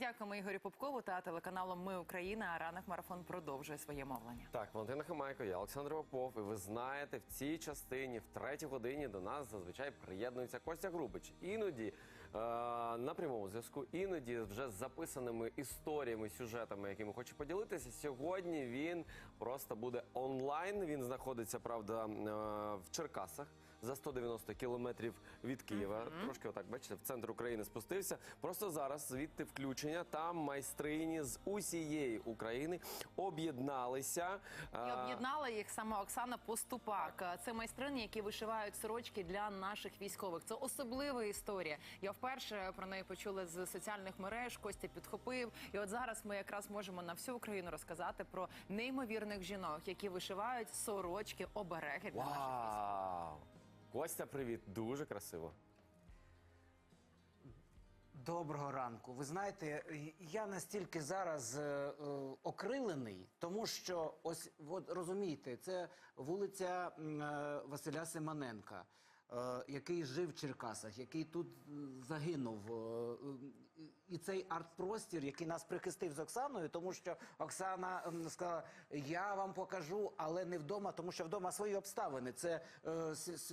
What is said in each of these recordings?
Дякуємо Ігорю Попкову та телеканалу Ми Україна. А ранок марафон продовжує своє мовлення. Так, Валентина Хамайко, я Олександр Попов. І ви знаєте, в цій частині, в третій годині, до нас зазвичай приєднується Костя Грубич. Іноді е, на прямому зв'язку, іноді вже з записаними історіями, сюжетами, якими хоче поділитися. Сьогодні він просто буде онлайн. Він знаходиться, правда, е, в Черкасах. За 190 кілометрів від Києва, трошки отак, бачите, в центр України спустився. Просто зараз звідти включення. Там майстрині з усієї України об'єдналися. І об'єднала їх саме Оксана Поступак. Це майстрині, які вишивають сорочки для наших військових. Це особлива історія. Я вперше про неї почула з соціальних мереж. Костя підхопив. І от зараз ми якраз можемо на всю Україну розказати про неймовірних жінок, які вишивають сорочки, обереги для наших військових. Костя, привіт! Дуже красиво. Доброго ранку. Ви знаєте, я настільки зараз е, е, окрилений, тому що ось от розумієте, це вулиця е, Василя Симоненка. Е, Який жив в Черкасах, який тут е, загинув, Е, і цей арт-простір, який нас прихистив з Оксаною, тому що Оксана м, сказала: я вам покажу, але не вдома, тому що вдома свої обставини. Це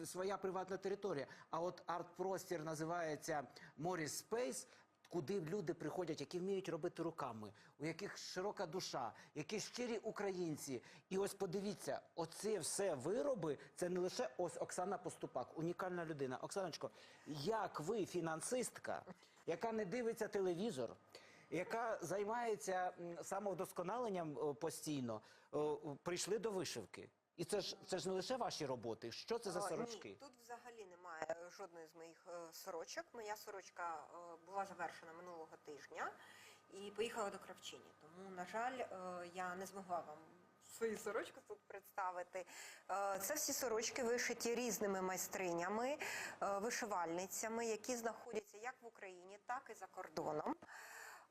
своя приватна територія. А от арт-простір називається Моріс Спейс. Куди люди приходять, які вміють робити руками, у яких широка душа, які щирі українці. І ось подивіться, оце все вироби. Це не лише ось Оксана Поступак, унікальна людина. Оксаночко, як ви, фінансистка, яка не дивиться телевізор, яка займається самовдосконаленням е, постійно, е, прийшли до вишивки. І це ж це ж не лише ваші роботи. Що це за О, сорочки? Ні, тут взагалі немає жодної з моїх е, сорочок. Моя сорочка е, була завершена минулого тижня і поїхала до Кравчині. Тому, на жаль, е, я не змогла вам свою сорочку тут представити. Це всі сорочки вишиті різними майстринями, вишивальницями, які знаходяться як в Україні, так і за кордоном.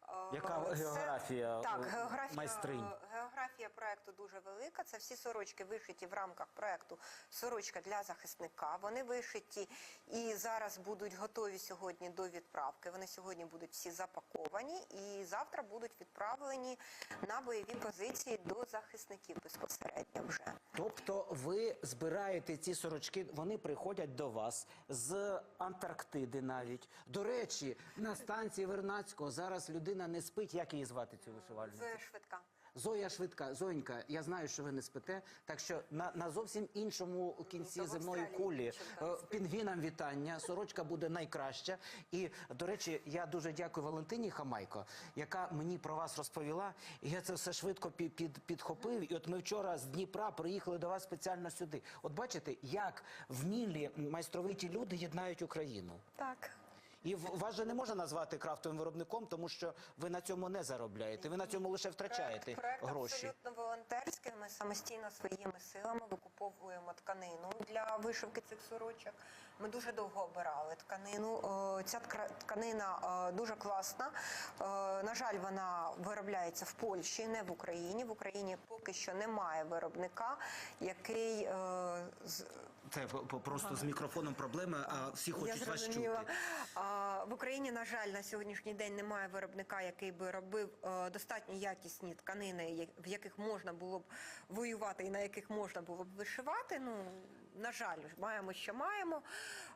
Е, Яка це- географія, Так, е, географія майстринь? Географія проекту дуже велика. Це всі сорочки вишиті в рамках проекту Сорочка для захисника. Вони вишиті і зараз будуть готові сьогодні до відправки. Вони сьогодні будуть всі запаковані і завтра будуть відправлені на бойові позиції до захисників безпосередньо вже. Тобто ви збираєте ці сорочки, вони приходять до вас з Антарктиди навіть. До речі, на станції Вернацького зараз людина не спить. Як її звати цю вишивальницю? Це швидка. Зоя Швидка. Зоєнька, я знаю, що ви не спите, так що на, на зовсім іншому кінці Та в земної Австралії кулі дівчинка е, спить. пінгвінам вітання. Сорочка буде найкраща. І, до речі, я дуже дякую Валентині Хамайко, яка мені про вас розповіла. І я це все швидко під, під, підхопив. І от ми вчора з Дніпра приїхали до вас спеціально сюди. От бачите, як вмілі майстровиті люди єднають Україну. Так. І вас же не можна назвати крафтовим виробником, тому що ви на цьому не заробляєте. Ви на цьому лише втрачаєте Проект, проект гроші. абсолютно волонтерський. Ми самостійно своїми силами викуповуємо тканину для вишивки цих сорочок. Ми дуже довго обирали тканину. Е, Ця тканина е, дуже класна. Е, На жаль, вона виробляється в Польщі, не в Україні. В Україні поки що немає виробника, який Це просто з мікрофоном проблеми. а всі я хочуть вас зрозуміла. чути. А, в Україні, на жаль, на сьогоднішній день немає виробника, який би робив е, достатньо якісні тканини, в яких можна було б воювати і на яких можна було б вишивати. Ну, на жаль, маємо, що маємо.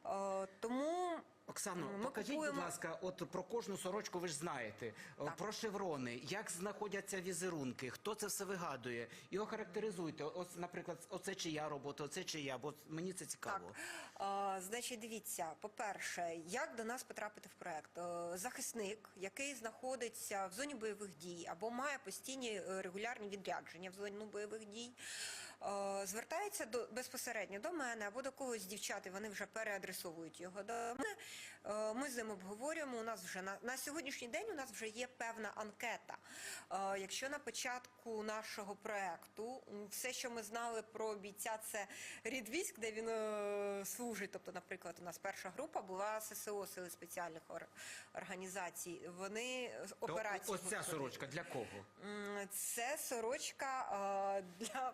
Е, тому Оксано, ми покажіть, купуємо- будь ласка, от про кожну сорочку ви ж знаєте. Так. Про шеврони, як знаходяться візерунки, хто це все вигадує. І охарактеризуйте. Ось, наприклад, оце чия робота, оце чия, бо мені це цікаво. Так, а, значить, дивіться, по-перше, як до нас потрапити в проект? Е, Захисник, який знаходиться в зоні бойових дій або має постійні е, регулярні відрядження в зону бойових дій, е, звертається до безпосередньо до мене або до когось з дівчат, і вони вже переадресовують його до мене. Е, Ми з ним обговорюємо. У нас вже на, на сьогоднішній день у нас вже є певна анкета. Е, Якщо на початку нашого проекту все, що ми знали про бійця, це рід військ, де він е, служить. Тобто, наприклад, у нас перша група була ССО Сили спеціальних ор- організацій. Вони операції ось ця сорочка для кого? Це сорочка е, для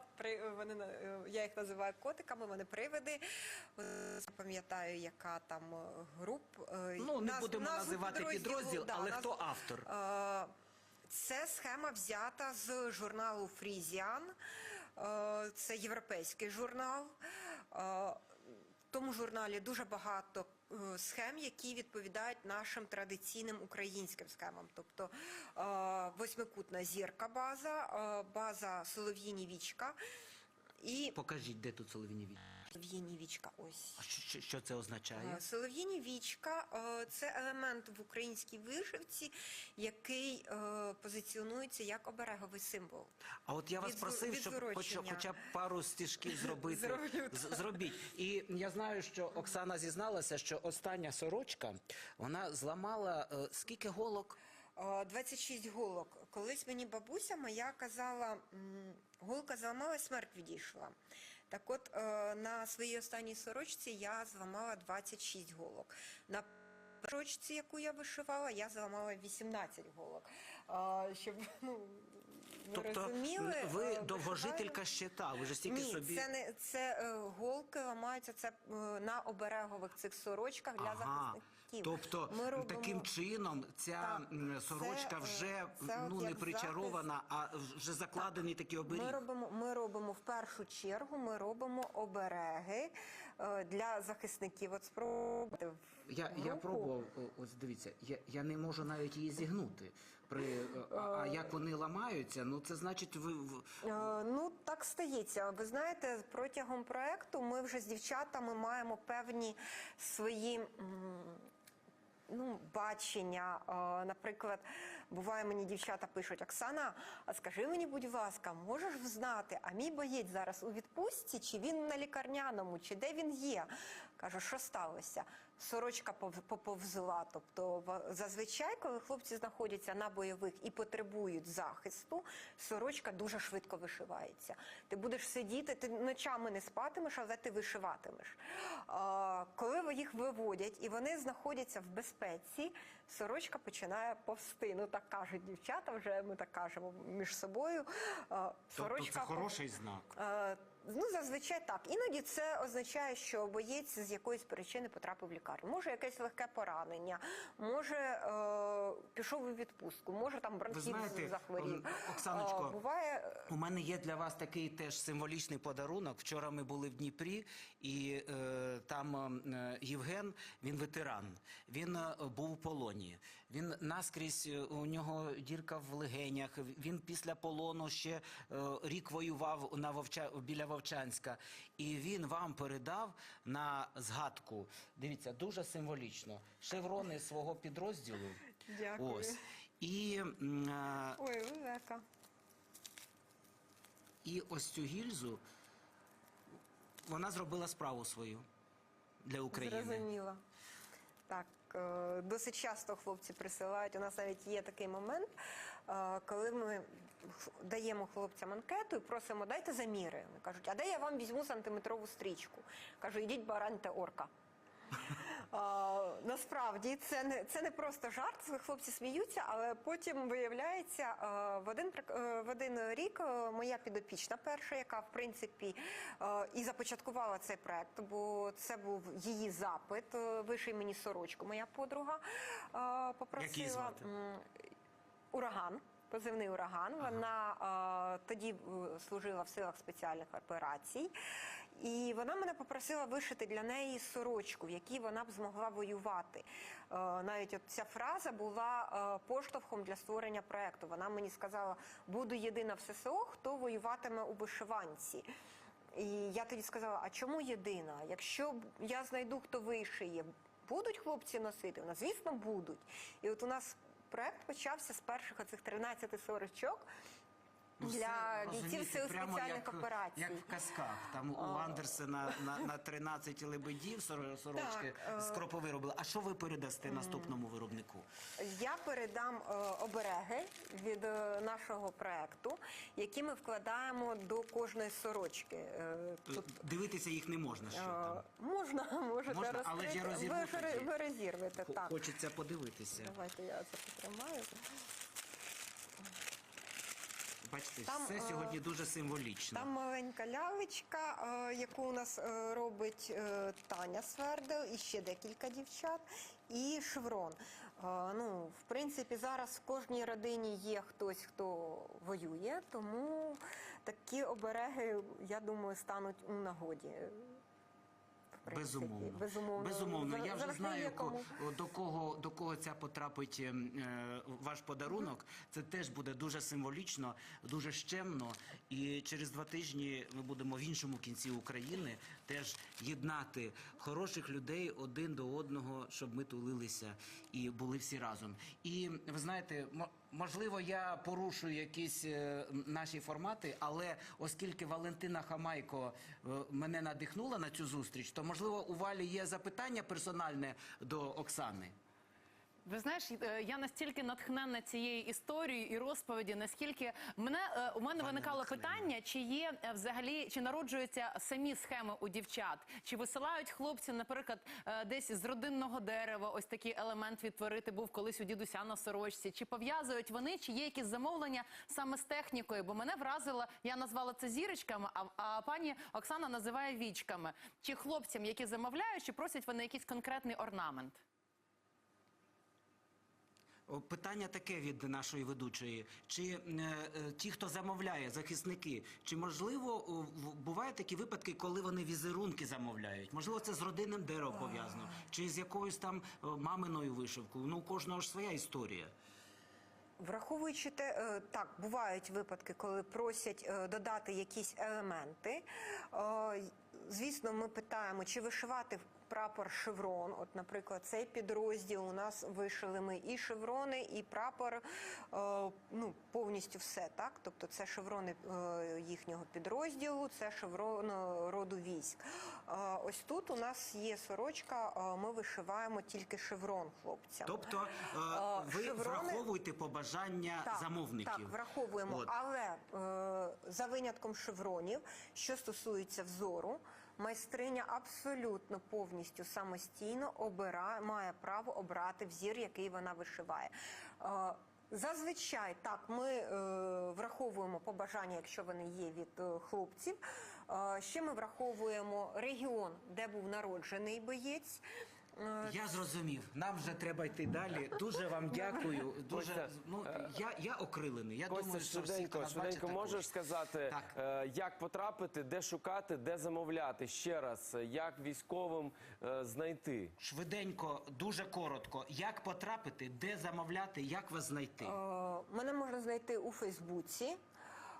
вони е, я їх називаю котиками. Вони привиди. Е, Пам'ятаю, яка там е, груп. е, Ну, не наз- будемо називати підрозділ, да, але назву- хто автор? Е, Це схема взята з журналу Фрізіан. Це європейський журнал. В тому журналі дуже багато схем, які відповідають нашим традиційним українським схемам. Тобто восьмикутна зірка база, база Солов'їні вічка і Покажіть, де тут солов'їні вічка. Солов'їні вічка. Ось. А що, що, що це означає? Е, Солов'їні вічка е, це елемент в українській вишивці, який е, позиціонується як обереговий символ. А от я вас від- просив, від щоб хоч, хоча б пару стіжків зробити. Зробіть. І я знаю, що Оксана зізналася, що остання сорочка вона зламала скільки голок? Е, 26 голок. Колись мені бабуся моя казала, голка зламала, смерть відійшла. Так от е, на своїй останній сорочці я зламала 26 голок. На сорочці, яку я вишивала, я зламала 18 голок. Е, Щоб ну, ви Тобто розуміли, ви е, довгожителька щита, ви ж стільки Ні, собі. це не це е, голки ламаються це е, на оберегових цих сорочках для захисників. Тобто Ми робимо- таким чином ця Так, сорочка це, е, вже це ну не причарована, а вже закладений такий оберіг. Ми робимо, ми робимо в першу чергу, ми робимо обереги е, для захисників. От спробуйте в Я, я пробував, ось дивіться, я, я не можу навіть її зігнути. При, е, а, а як вони ламаються, ну це значить ви. Ну так стається. Ви знаєте, протягом проекту ми вже з дівчатами маємо певні свої. Бачення, наприклад, буває мені дівчата пишуть: Оксана, а скажи мені, будь ласка, можеш взнати, а мій боєць зараз у відпустці, чи він на лікарняному, чи де він є? Кажу, що сталося? Сорочка пов- поповзла. Тобто, зазвичай, коли хлопці знаходяться на бойових і потребують захисту, сорочка дуже швидко вишивається. Ти будеш сидіти, ти ночами не спатимеш, але ти вишиватимеш. Коли їх виводять і вони знаходяться в безпеці, сорочка починає повсти. Ну так кажуть дівчата, вже ми так кажемо між собою. А, Тобто це хороший знак. Ну, зазвичай так. Іноді це означає, що боєць з якоїсь причини потрапив в лікарню. Може, якесь легке поранення, може е, пішов у відпустку, може там бронхіт знаєте, захворів. Оксаночко, Е, буває. е, У мене є для вас такий теж символічний подарунок. Вчора ми були в Дніпрі, і е, там е, Євген, він ветеран. Він е, був у полоні. Він наскрізь е, у нього дірка в легенях. Він після полону ще е, рік воював на Вовча біля Вовчанська. І він вам передав на згадку. Дивіться, дуже символічно. Шеврони свого підрозділу. Дякую. Ось. І м, е, Ой, велика. І ось цю гільзу вона зробила справу свою для України. Зрозуміла. Так, е, досить часто хлопці присилають. У нас навіть є такий момент, е, коли ми даємо хлопцям анкету і просимо, дайте заміри. Вони кажуть, а де я вам візьму сантиметрову стрічку? Кажу, ідіть бараньте орка. А, насправді це не це не просто жарт. Хлопці сміються, але потім виявляється в один е, в один рік е, моя підопічна перша, яка в принципі е, і започаткувала цей проект, бо це був її запит. Виший мені сорочку. Моя подруга попросила звати? Ураган. Позивний ураган. Вона е, тоді служила в силах спеціальних операцій. І вона мене попросила вишити для неї сорочку, в якій вона б змогла воювати. Е, навіть от ця фраза була е, поштовхом для створення проекту. Вона мені сказала: буду єдина в ССО, хто воюватиме у вишиванці. І я тоді сказала: а чому єдина? Якщо я знайду, хто вишиє, будуть хлопці носити? Вона, звісно, будуть. І от у нас проект почався з перших оцих 13 сорочок. Ну, Для бійців сил спеціальних як, операцій. Як в казках. Там у Андерсена на, на 13 лебедів сорочки Так, е, з кропи виробили. А що ви передасте наступному виробнику? Я передам е, обереги від е, нашого проекту, які ми вкладаємо до кожної сорочки. Тут Дивитися їх не можна. Що там. можна, можете Можна, але я розкрити. розірву ви, ви розірвете, так. Хочеться подивитися. Давайте я це потримаю. Бачите, Там, все е, сьогодні дуже символічно. Там маленька лялечка, е, яку у нас е, робить Таня Свердел, і ще декілька дівчат, і шеврон. Ну, в принципі, зараз в кожній родині є хтось, хто воює, тому такі обереги, я думаю, стануть у нагоді. Принципі. Безумовно. Безумовно. Безумовно. Я вже знаю, ко- до кого, до кого ця потрапить ем, е, ваш подарунок. Це теж буде дуже символічно, дуже щемно. І через два тижні ми будемо в іншому кінці України теж єднати хороших людей один до одного, щоб ми тулилися і були всі разом. І ви знаєте, можливо, я порушую якісь е, наші формати, але оскільки Валентина Хамайко е, мене надихнула на цю зустріч, то можливо у Валі є запитання персональне до Оксани. Ви знаєш, е, я настільки натхненна цією історією і розповіді, наскільки мене е, у мене виникало питання, чи є е, взагалі чи народжуються самі схеми у дівчат, чи висилають хлопці, наприклад, десь з родинного дерева, ось такий елемент відтворити був колись у дідуся на сорочці, чи пов'язують вони, чи є якісь замовлення саме з технікою? Бо мене вразило, я назвала це зірочками, а, а пані Оксана називає вічками. Чи хлопцям, які замовляють, чи просять вони якийсь конкретний орнамент? Питання таке від нашої ведучої: чи е, е, ті, хто замовляє, захисники, чи можливо бувають такі випадки, коли вони візерунки замовляють? Можливо, це з родинним деревом пов'язано, чи з якоюсь там маминою вишивкою? Ну, у кожного ж своя історія. Враховуючи те, е, так, бувають випадки, коли просять додати якісь елементи. Звісно, ми питаємо, чи вишивати прапор шеврон. От, наприклад, цей підрозділ у нас вишили ми і шеврони, і прапор, е, ну, повністю все, так? Тобто це шеврони е, їхнього підрозділу, це шеврон роду військ. Е, Ось тут у нас є сорочка, ми вишиваємо тільки шеврон хлопцям. Тобто ви шеврони- враховуєте побажання Так, замовників. Так, враховуємо. От. Але за винятком шевронів, що стосується взору, майстриня абсолютно повністю самостійно обирає, має право обрати взір, який вона вишиває. Е, Зазвичай так ми е, враховуємо побажання, якщо вони є від е, хлопців. Е, ще ми враховуємо регіон, де був народжений боєць. Е, Я зрозумів. Нам вже треба йти далі. Дуже вам дякую. Дуже Костя, ну я, я окрилений. Я Костя, думаю, що всі, хто швиденько, нас швиденько можеш сказати, Так. е, як потрапити, де шукати, де замовляти ще раз, е, як військовим е, знайти. Швиденько, дуже коротко. Як потрапити, де замовляти, як вас знайти? Е, Мене можна знайти у Фейсбуці.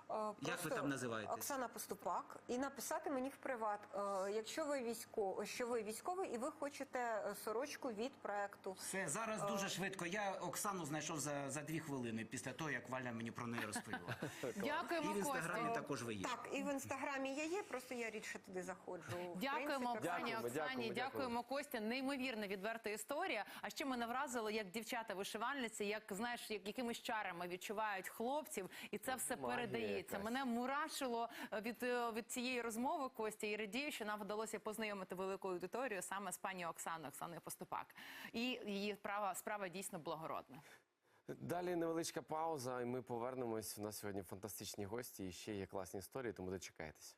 Е, ви там називаєтесь? Оксана Поступак. І написати мені в приват, е, якщо ви військо, що ви військовий і ви хочете е, сорочку від проекту. Все зараз дуже швидко. Я Оксану знайшов за, за дві хвилини після того, як Валя мені про неї розповіла. І Дякуємо, в інстаграмі Костя. також ви є. Так, і в інстаграмі я є, просто я рідше туди заходжу. В Дякуємо, принципі, пані Дякуємо, Оксані, дякуємо, дякуємо, Костя. Неймовірно відверта історія. А ще мене вразило, як дівчата вишивальниці, як знаєш, як якимись чарами відчувають хлопців, і це все Магія передається. Якась. Мене мурашило е, від, е, від цієї розмови Костя і радію, що нам вдалося познайомити велику аудиторію саме з пані Оксаною Оксаною Поступак. І її справа справа дійсно благородна. Далі невеличка пауза, і ми повернемось. У нас сьогодні фантастичні гості і ще є класні історії, тому дочекайтеся.